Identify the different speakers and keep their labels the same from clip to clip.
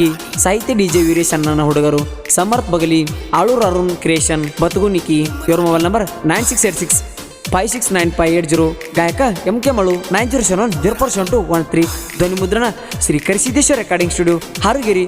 Speaker 1: ಕಾಟ್ಗಿ ಸಾಹಿತ್ಯ ಡಿಜೆ ವೀರೇಶ್ ಅಣ್ಣನ ಹುಡುಗರು ಸಮರ್ಥ್ ಬಗಲಿ, ಆಳೂರ್ ಅರುಣ್ ಕ್ರಿಯೇಷನ್ ಬತುಗುನಿಕಿ ಇವರೊ mobile number nine six eight six five six nine five eight zero ಗಾಯಕ M K ಮಳು nine zero seven zero four seven two one three ಧ್ವನಿ ಮುದ್ರಣ Shri Karisiddeshwara recording studio Harugiri.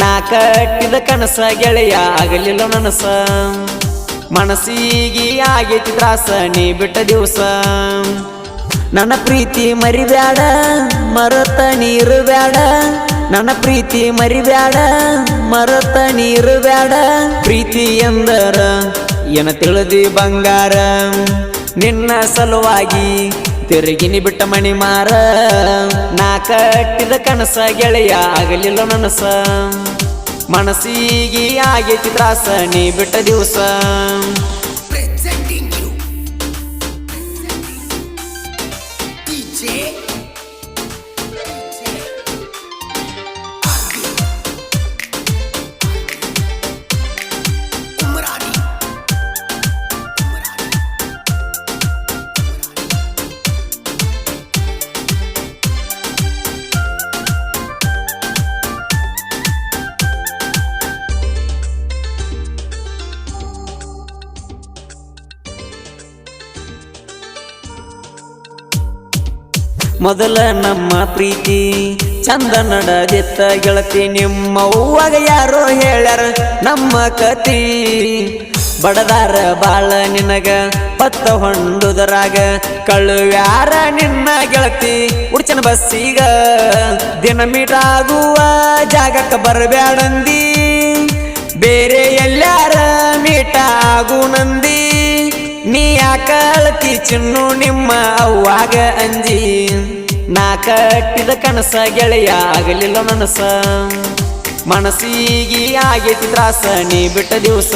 Speaker 2: ನಾ ಕಟ್ಟಿದ ಕನಸ ಗೆಳೆಯ ಆಗಲಿಲ್ಲ ನನಸ ಮನಸ್ಸಿಗೆ ಆಗೈತಿ ತ್ರಾಸ, ನೀ ಬಿಟ್ಟ ದಿವಸ. ನನ್ನ ಪ್ರೀತಿ ಮರಿಬ್ಯಾಡ, ಮರತ ನೀರು ಬ್ಯಾಡ. ನನ್ನ ಪ್ರೀತಿ ಮರಿಬ್ಯಾಡ, ಮರತ ನೀರು ಬ್ಯಾಡ. ಪ್ರೀತಿ ಎಂದರ, ಏನ ತಿಳಿದಿ ಬಂಗಾರ? ನಿನ್ನ ಸಲುವಾಗಿ ತಿರುಗಿನಿ ಬಿಟ್ಟ ಮಣಿ ಮಾರ. ನಾ ಕಟ್ಟಿದ ಕನಸ ಗೆಳೆಯ ಆಗಲಿಲ್ಲ ನನಸ ಮನಸ್ಸಿಗೆ ಆಗೈತಿ ತ್ರಾಸ, ನೀ ಬಿಟ್ಟ ದಿವಸ. ಮೊದಲ ನಮ್ಮ ಪ್ರೀತಿ. ಚಂದ ನಡದಿತ್ತ ಗೆಳತಿ ನಿಮ್ಮ ಹೂವಾಗ ಯಾರೋ ಹೇಳ್ಯಾರ ನಮ್ಮ ಕತಿ ಬಡದಾರ ಬಾಳ ನಿನಗ, ಪತ್ತ ಹೊಂಡುದರಾಗ ಕಳುವ್ಯಾರ ನಿನ್ನ ಗೆಳತಿ. ಉಡ್ಚನ ಬಸ್ಸೀಗ ದಿನ ಮೀಟಾಗುವ ಜಾಗಕ್ಕೆ ಬರಬ್ಯಾಡಂದಿ. ಬೇರೆ ಎಲ್ಲಾರ ಮೀಟಾಗು ನಂದಿ. ನೀ ಯಾಕಳತಿ ಚಿನ್ನು ನಿಮ್ಮ ಅವ್ವಾಗ ಅಂಜಿ. ನಾ ಕಟ್ಟಿದ ಕನಸ ಗೆಳೆಯ ಆಗಲಿಲ್ಲ ನನಸ ಮನಸ್ಸಿಗೆ ಆಗೈತಿ ತ್ರಾಸ ನೀ ಬಿಟ್ಟ ದಿವಸ.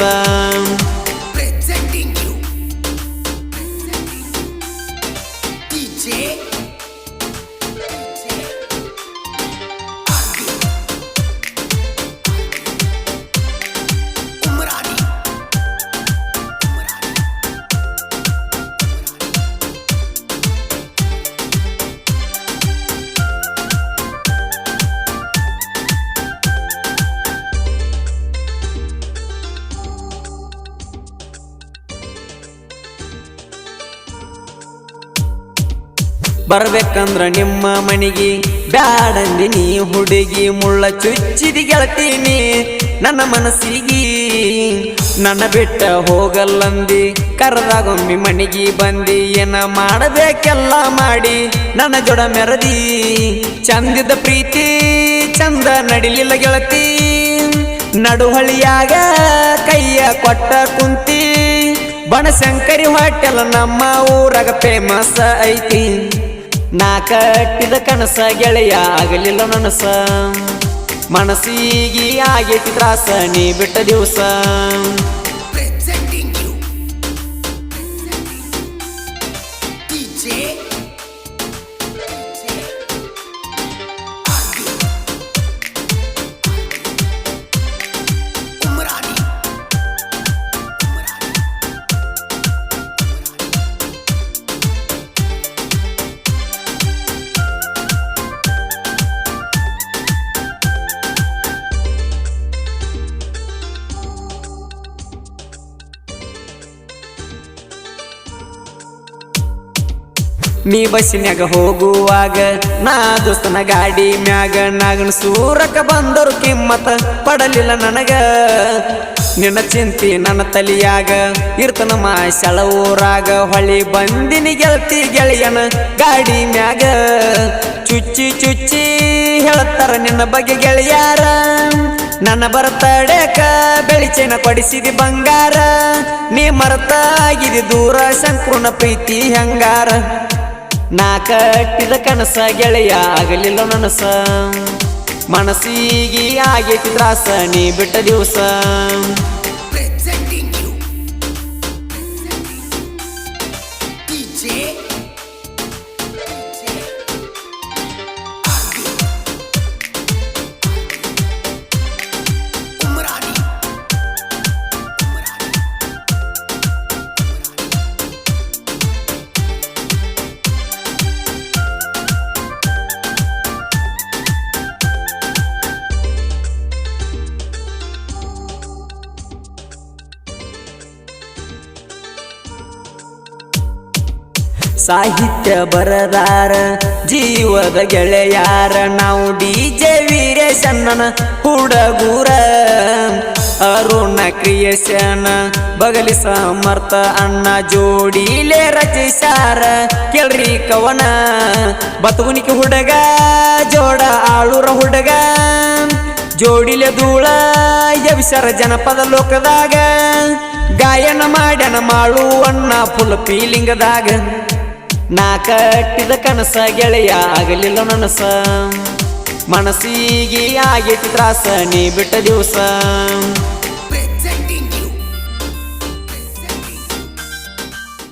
Speaker 2: ಬರ್ಬೇಕಂದ್ರ ನಿಮ್ಮ ಮನಿಗೆ. ಬ್ಯಾಡಂದಿ ನೀ ಹುಡುಗಿ, ಮುಳ್ಳ ಚುಚ್ಚಿದಿ ಗೆಳತೀನಿ. ನನ್ನ ಮನಸ್ಸಿಗೆ ನನ್ನ ಬಿಟ್ಟ ಹೋಗಲ್ಲಂದಿ. ಕರೆದಾಗೊಮ್ಮಿ ಮನಿಗೆ ಬಂದಿ, ಏನ ಮಾಡಬೇಕೆಲ್ಲ ಮಾಡಿ. ನನ್ನ ಜೊಡ ಮೆರದಿ, ಚಂದಿದ ಪ್ರೀತಿ, ಚಂದ ನಡಿಲಿಲ್ಲ ಗೆಳತಿ. ನಡುಹಳಿಯಾಗ ಕೈಯ ಕೊಟ್ಟ ಕುಂತಿ. ಬಣಶಂಕರಿ ಹೋಟೆಲ್ ನಮ್ಮ ಊರಾಗ ಫೇಮಸ್ ಐತಿ. ನಾ ಕಟ್ಟಿದ ಕನಸ ಗೆಳೆಯ ಆಗಲಿಲ್ಲ ನನಸ. ಮನಸ್ಸಿಗೆ ಆಗೇತಿ ತ್ರಾಸ ನೀ ಬಿಟ್ಟ ದಿವಸ. ನೀ ಬಸ್ಸಿನ್ಯಾಗ ಹೋಗುವಾಗ ನಾ ದೋಸ್ತನ ಗಾಡಿ ಮ್ಯಾಗ ನಾಗನ ಸೂರಕ ಬಂದರು ಕಿಮ್ಮತ ಪಡಲಿಲ್ಲ ನನಗ. ನಿನ್ನ ಚಿಂತಿ ನನ್ನ ತಲಿಯಾಗ, ಇರ್ತನ ಮಾಸಳ ಊರಾಗ ಹೊಳಿ ಬಂದಿನಿ ಗೆಳತಿ ಗೆಳೆಯನ ಗಾಡಿ ಮ್ಯಾಗ. ಚುಚ್ಚಿ ಚುಚ್ಚಿ ಹೇಳ್ತಾರ ನಿನ್ನ ಬಗ್ಗೆ ಗೆಳೆಯಾರ, ನನ್ನ ಬರ್ತಡೇಕ ಬೆಳಿಚೆನ ಪಡಿಸಿದಿ ಬಂಗಾರ, ನೀ ಮರತಾಗಿದಿ ದೂರ ಸಂಪೂರ್ಣ ಪ್ರೀತಿ ಹಂಗಾರ. ನಾ ಕಟ್ಟಿದ ಕನಸ ಗೆಳೆಯ ಆಗಲಿಲ್ಲ ನನಸ. ಮನಸ್ಸಿಗೆ ಆಗೈತಿ ತ್ರಾಸ ನೀ ಬಿಟ್ಟ ದಿವಸ. ಸಾಹಿತ್ಯ ಬರದಾರ, ಜೀವದ ಗೆಳೆಯಾರ, ನಾವು ಡಿ ಜೆ ವೀರೇಶಣ್ಣನ ಹುಡಗೂರ. ಅರುಣ ಕ್ರಿಯೇಶನ, ಬಗಲಿ ಸಮರ್ಥ ಅಣ್ಣ ಜೋಡಿಲೆ ರಚಿಸಾರ. ಕೇಳ್ರಿ ಕವನ ಬತುಗುನಿಕೆ ಹುಡುಗ, ಜೋಡ ಆಳೂರ ಹುಡುಗ. ಜೋಡಿಲೆ ಧೂಳ ಯವಿಸರ ಜನಪದ ಲೋಕದಾಗ. ಗಾಯನ ಮಾಡ್ಯನ ಮಾಳು ಅಣ್ಣ ಫುಲ್ ಫೀಲಿಂಗದಾಗ ನಾ ಕಟ್ಟಿದ ಕನಸ ಗೆಳೆಯ ಆಗಲಿಲ್ಲ ನನಸ ಮನಸ್ಸಿಗೆ ಆಗೈತಿ ತ್ರಾಸ ನೀ ಬಿಟ್ಟ ದಿವಸ.